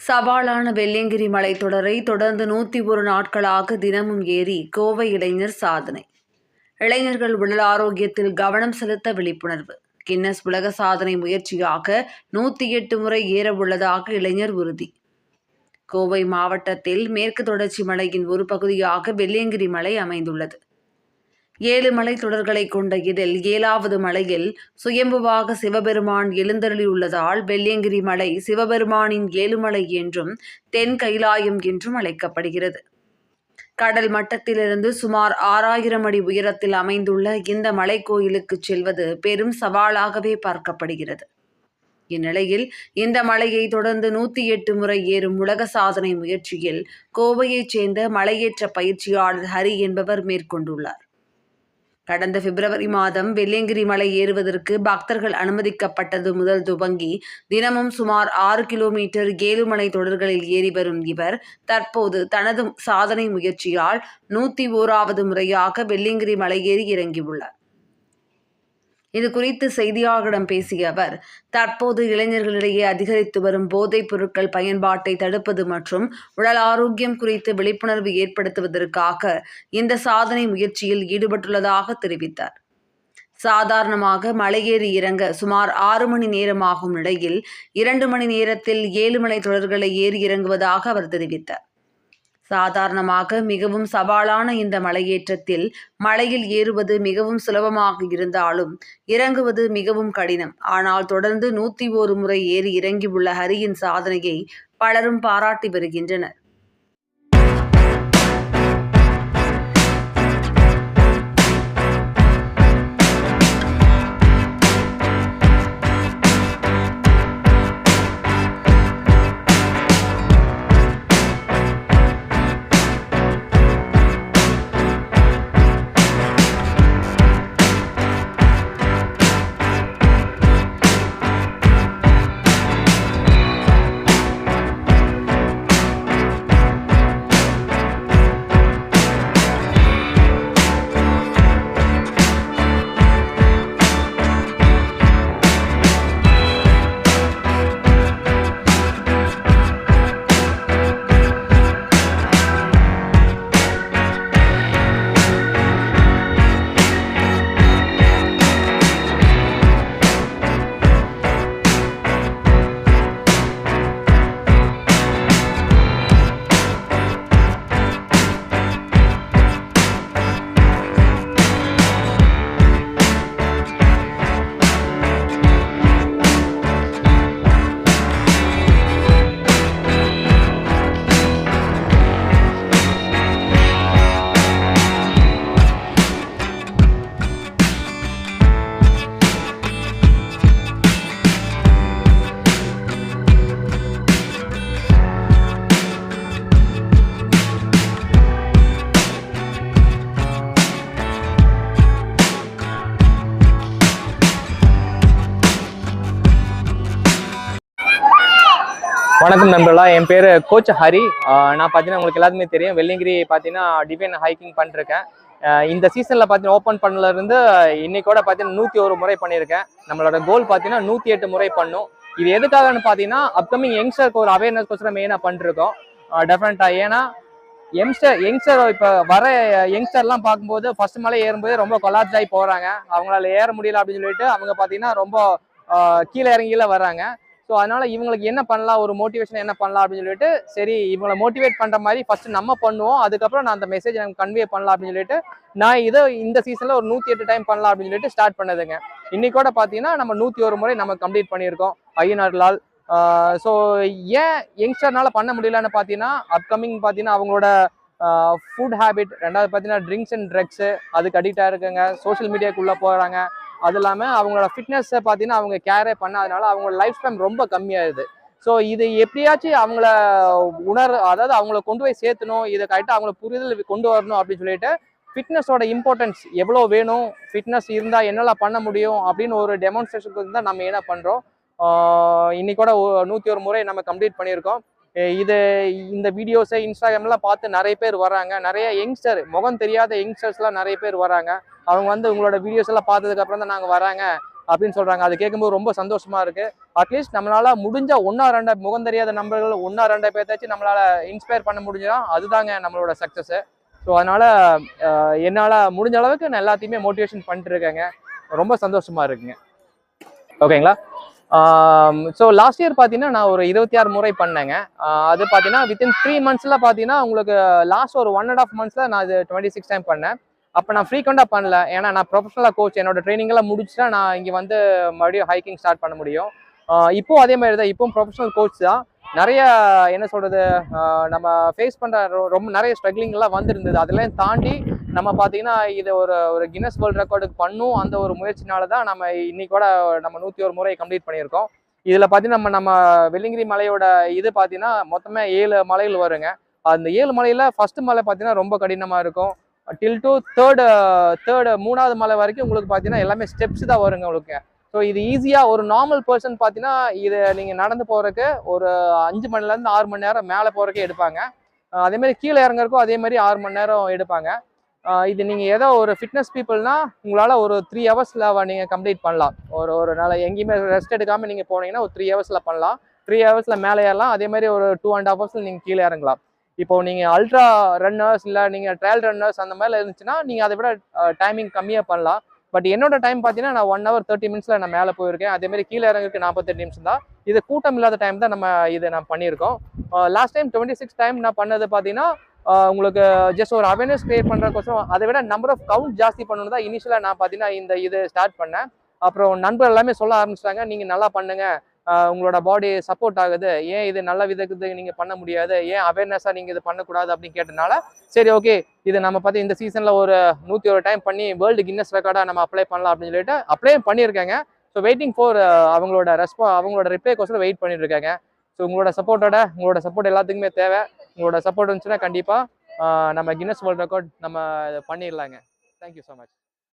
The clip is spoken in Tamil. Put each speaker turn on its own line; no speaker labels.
சவாலான வெள்ளியங்கிரி மலைத்தொடரை தொடர்ந்து நூற்றி ஒரு நாட்களாக தினமும் ஏறி கோவை இளைஞர் சாதனை. இளைஞர்கள் உடல் ஆரோக்கியத்தில் கவனம் செலுத்த விழிப்புணர்வு. கின்னஸ் உலக சாதனை முயற்சியாக நூற்றி எட்டு முறை ஏற உள்ளதாக இளைஞர் உறுதி. கோவை மாவட்டத்தில் மேற்கு தொடர்ச்சி மலையின் ஒரு பகுதியாக வெள்ளியங்கிரி மலை அமைந்துள்ளது. ஏழு மலைத்தொடர்களை கொண்ட இதில் ஏழாவது மலையில் சுயம்புவாக சிவபெருமான் எழுந்தருளியுள்ளதால் வெள்ளியங்கிரி மலை சிவபெருமானின் ஏழுமலை என்றும் தென் கைலாயம் என்றும் அழைக்கப்படுகிறது. கடல் மட்டத்திலிருந்து சுமார் ஆறாயிரம் அடி உயரத்தில் அமைந்துள்ள இந்த மலைக்கோயிலுக்கு செல்வது பெரும் சவாலாகவே பார்க்கப்படுகிறது. இந்நிலையில் இந்த மலையை தொடர்ந்து நூற்றி எட்டு முறை ஏறும் உலக சாதனை முயற்சியில் கோவையைச் சேர்ந்த மலையேற்ற பயிற்சியாளர் ஹரி என்பவர் மேற்கொண்டுள்ளார். கடந்த பிப்ரவரி மாதம் வெள்ளியங்கிரி மலை ஏறுவதற்கு பக்தர்கள் அனுமதிக்கப்பட்டது முதல் துவங்கி தினமும் சுமார் ஆறு கிலோமீட்டர் ஏழுமலை தொடர்களில் ஏறி வரும் இவர் தற்போது தனது சாதனை முயற்சியால் நூற்றி ஓராவது முறையாக வெள்ளியங்கிரி மலை ஏறி இறங்கியுள்ளார். இது குறித்து செய்தியாளர்களிடம் பேசிய அவர் தற்போது இளைஞர்களிடையே அதிகரித்து வரும் போதைப் பொருட்கள் பயன்பாட்டை தடுப்பது மற்றும் உடல் ஆரோக்கியம் குறித்து விழிப்புணர்வு ஏற்படுத்துவதற்காக இந்த சாதனை முயற்சியில் ஈடுபட்டுள்ளதாக தெரிவித்தார். சாதாரணமாக மலையேறி இறங்க சுமார் ஆறு மணி நேரமாகும் நிலையில் இரண்டு மணி நேரத்தில் ஏழு மலை தொடர்களை ஏறி இறங்குவதாக அவர் தெரிவித்தார். சாதாரணமாக மிகவும் சவாலான இந்த மலையேற்றத்தில் மலையில் ஏறுவது மிகவும் சுலபமாக இருந்தாலும் இறங்குவது மிகவும் கடினம். ஆனால் தொடர்ந்து நூற்றி ஒரு முறை ஏறி இறங்கியுள்ள ஹரியின் சாதனையை பலரும் பாராட்டி வருகின்றனர்.
வணக்கம் நண்பர்களா. என் பேர் கோச் ஹரி. நான் பார்த்தீங்கன்னா உங்களுக்கு எல்லாத்துக்குமே தெரியும். வெள்ளிங்கிரி பார்த்தீங்கன்னா டிவைன் ஹைக்கிங் பண்ணிருக்கேன் இந்த சீசனில் பார்த்தீங்கன்னா ஓப்பன் பண்ணலருந்து இன்னைக்கோட பார்த்தீங்கன்னா நூற்றி ஒரு முறை பண்ணியிருக்கேன் நம்மளோட கோல் பார்த்தீங்கன்னா நூற்றி எட்டு முறை பண்ணும். இது எதுக்காகன்னு பார்த்தீங்கன்னா அப்கமிங் யங்ஸ்டருக்கு ஒரு அவேர்னஸ் கோசரம் மெயினாக பண்ணிருக்கோம் டெஃபினட்டாக ஏன்னா யங்ஸ்டர் யங்ஸ்டர் இப்போ வர யங்ஸ்டர்லாம் பார்க்கும்போது ஃபர்ஸ்ட் மலை ஏறும்போது ரொம்ப கொலாப்ஸ் ஆகி போகிறாங்க அவங்களால ஏற முடியல அப்படின்னு சொல்லிட்டு அவங்க பார்த்தீங்கன்னா ரொம்ப கீழே இறங்கியில் வர்றாங்க ஸோ அதனால இவங்களுக்கு என்ன பண்ணலாம்? ஒரு மோட்டிவேஷன் என்ன பண்ணலாம் அப்படின்னு சொல்லிட்டு சரி இவங்களை மோட்டிவேட் பண்ணுற மாதிரி ஃபர்ஸ்ட் நம்ம பண்ணுவோம். அதுக்கப்புறம் நான் அந்த மெசேஜ் எனக்கு கன்வே பண்ணலாம் அப்படின்னு சொல்லிட்டு நான் இதை இந்த சீசனில் ஒரு நூற்றி எட்டு டைம் பண்ணலாம் அப்படின்னு சொல்லிட்டு ஸ்டார்ட் பண்ணதுங்க. இன்னைக்கோட பார்த்தீங்கன்னா நம்ம நூற்றி ஒரு முறை நம்ம கம்ப்ளீட் பண்ணியிருக்கோம். ஐயனார்லால் ஸோ ஏன் யங்ஸ்டர்னால பண்ண முடியலன்னு பார்த்தீங்கன்னா அப்கமிங் பார்த்தீங்கன்னா அவங்களோட ஃபுட் ஹேபிட் ரெண்டாவது பார்த்தீங்கன்னா ட்ரிங்க்ஸ் அண்ட் ட்ரக்ஸு அதுக்கு அடிக்டாக இருக்குங்க சோஷியல் மீடியாக்குள்ளே போகிறாங்க அது இல்லாமல் அவங்களோட ஃபிட்னஸை பார்த்தீங்கன்னா அவங்க கேரே பண்ணாதனால அவங்களோட லைஃப் ஸ்பேன் ரொம்ப கம்மியாகுது ஸோ இது எப்படியாச்சும் அவங்கள உணர் அதாவது அவங்கள கொண்டு போய் சேர்த்தணும் இதை கரெக்டாக அவங்கள புரிதல் கொண்டு வரணும் அப்படின்னு சொல்லிட்டு ஃபிட்னஸோட இம்பார்ட்டன்ஸ் எவ்வளோ வேணும் ஃபிட்னஸ் இருந்தால் என்னெல்லாம் பண்ண முடியும் அப்படின்னு ஒரு டெமான்ஸ்ட்ரேஷனுக்கு தான் நம்ம என்ன பண்ணுறோம் இன்னைக்கூட நூற்றி ஒரு முறை நம்ம கம்ப்ளீட் பண்ணியிருக்கோம். இது இந்த வீடியோஸை இன்ஸ்டாகிராம்லாம் பார்த்து நிறைய பேர் வராங்க நிறைய யங்ஸ்டர் முகம் தெரியாத யங்ஸ்டர்ஸ்லாம் நிறைய பேர் வராங்க அவங்க வந்து உங்களோட வீடியோஸ் எல்லாம் பார்த்ததுக்கு அப்புறம் தான் நாங்கள் வராங்க அப்படின்னு சொல்கிறாங்க அது கேட்கும்போது ரொம்ப சந்தோஷமா இருக்கு. அட்லீஸ்ட் நம்மளால முடிஞ்சால் ஒன்றா ரெண்டா முகம் தெரியாத நம்பர்கள் ஒன்றா ரெண்டா பேர்த்தாச்சும் நம்மளால இன்ஸ்பயர் பண்ண முடிஞ்சா அதுதாங்க நம்மளோட சக்ஸஸ் ஸோ அதனால என்னால் முடிஞ்ச அளவுக்கு நான் எல்லாத்தையுமே மோட்டிவேஷன் பண்ணிட்டு இருக்கேங்க. ரொம்ப சந்தோஷமா இருக்குங்க. ஓகேங்களா ஸோ லாஸ்ட் இயர் பார்த்தீங்கன்னா நான் ஒரு இருபத்தி ஆறு முறை பண்ணேங்க. அது பார்த்தீங்கன்னா வித்தின் த்ரீ மந்த்ஸில் பார்த்தீங்கன்னா உங்களுக்கு லாஸ்ட் ஒரு ஒன் அண்ட் ஆஃப் மந்த்ஸில் நான் இது டுவெண்ட்டி சிக்ஸ் டைம் பண்ணேன். அப்போ நான் ஃப்ரீக்வெண்ட்டாக பண்ணல. ஏன்னா நான் ப்ரொஃபஷனலாக கோச் என்னோட ட்ரைனிங்கெல்லாம் முடிச்சுட்டா நான் இங்கே வந்து மறுபடியும் ஹைக்கிங் ஸ்டார்ட் பண்ண முடியும். இப்போவும் அதே மாதிரி தான். இப்போவும் ப்ரொஃபஷனல் கோச் தான். நிறைய என்ன சொல்கிறது நம்ம ஃபேஸ் பண்ணுற ரொம்ப நிறைய ஸ்ட்ரகிளிங்லாம் வந்திருந்தது. அதெல்லாம் தாண்டி நம்ம பார்த்தீங்கன்னா இது ஒரு ஒரு கின்னஸ் வேர்ல்ட் ரெக்கார்டுக்கு பண்ணும் அந்த ஒரு முயற்சினால தான் நம்ம இன்னைக்கு கூட நம்ம நூற்றி ஒரு முறை கம்ப்ளீட் பண்ணியிருக்கோம். இதில் பார்த்தீங்கன்னா நம்ம நம்ம வெள்ளிங்கிரி மலையோட இது பார்த்தீங்கன்னா மொத்தமே ஏழு மலைகள் வருங்க. அந்த ஏழு மலையில் ஃபஸ்ட்டு மலை பார்த்தீங்கன்னா ரொம்ப கடினமாக இருக்கும். டில் டு தேர்டு தேர்டு மூணாவது மலை வரைக்கும் உங்களுக்கு பார்த்தீங்கன்னா எல்லாமே ஸ்டெப்ஸ் தான் வருங்க உங்களுக்கு. ஸோ இது ஈஸியாக ஒரு நார்மல் பர்சன் பார்த்தீங்கன்னா இது நீங்கள் நடந்து போகிறதுக்கு ஒரு அஞ்சு மணிலேருந்து ஆறு மணி நேரம் மேலே போகிறக்கே எடுப்பாங்க. அதேமாதிரி கீழே இறங்குறதுக்கும் அதே மாதிரி ஆறு மணி நேரம் எடுப்பாங்க. இது நீங்கள் ஏதோ ஒரு ஃபிட்னஸ் பீப்புள்னா உங்களால் ஒரு த்ரீ ஹவர்ஸில் நீங்கள் கம்ப்ளீட் பண்ணலாம். ஒரு ஒரு நாள் எங்கேயுமே ரெஸ்ட் எடுக்காமல் நீங்கள் போனீங்கன்னா ஒரு த்ரீ ஹவர்ஸில் பண்ணலாம். த்ரீ ஹவர்ஸில் மேலே ஏறலாம். அதே மாதிரி ஒரு டூ அண்ட் ஹாஃப் ஹவர்ஸில் நீங்கள் கீழே இறங்கலாம். இப்போ நீங்கள் அல்ட்ரா ரன்னர்ஸ் இல்லை நீங்கள் ட்ரையல் ரன்னர்ஸ் அந்த மாதிரிலாம் இருந்துச்சுன்னா நீங்கள் அதை விட டைமிங் கம்மியாக பண்ணலாம். பட் என்னோட டைம் பார்த்தீங்கன்னா நான் ஒன் ஹவர் தேர்ட்டி மினிட்ஸில் நான் மேலே போயிருக்கேன். அதேமாதிரி கீழே இறங்குறதுக்கு நாற்பத்தெட்டு நிமிஷம் தான். இது கூட்டம் இல்லாத டைம் தான் நம்ம இதை நான் பண்ணியிருக்கோம். Last time twenty six time நான் பண்ணது பார்த்தீங்கன்னா உங்களுக்கு ஜஸ்ட் ஒரு அவேர்னஸ் கிரியேட் பண்ணுறக்கோசரம் அதை விட நம்பர் ஆஃப் கவுண்ட் ஜாஸ்தி பண்ணணும் தான் இனிஷியலாக நான் பார்த்தீங்கன்னா இந்த இது ஸ்டார்ட் பண்ணேன். அப்புறம் நண்பர் எல்லாமே சொல்ல ஆரம்பிச்சிட்டாங்க நீங்கள் நல்லா பண்ணுங்கள் உங்களோட பாடி சப்போர்ட் ஆகுது. ஏன் இது நல்ல விதத்துக்கு நீங்கள் பண்ண முடியாது? ஏன் அவேர்னஸாக நீங்கள் இது பண்ணக்கூடாது அப்படின்னு கேட்டனால சரி ஓகே இது நம்ம பார்த்து இந்த சீசனில் ஒரு நூற்றி ஒரு டைம் பண்ணி வேர்ல்டு கின்னஸ் ரெக்கார்டாக நம்ம அப்ளை பண்ணலாம் அப்படின்னு சொல்லிட்டு அப்ளை பண்ணியிருக்காங்க. ஸோ வெயிட்டிங் ஃபார் அவங்களோட ரெஸ்பா அவங்களோட ரிப்ளைக்கோசரம் வெயிட் பண்ணிட்டு இருக்காங்க ஸோ உங்களோட சப்போர்ட்டோட உங்களோட சப்போர்ட் எல்லாத்துக்குமே தேவை. உங்களோட சப்போர்ட் இருந்துச்சுன்னா கண்டிப்பாக நம்ம கின்னஸ் வேர்ல்ட் ரெக்கார்ட் நம்ம பண்ணிடலாங்க. Thank you so much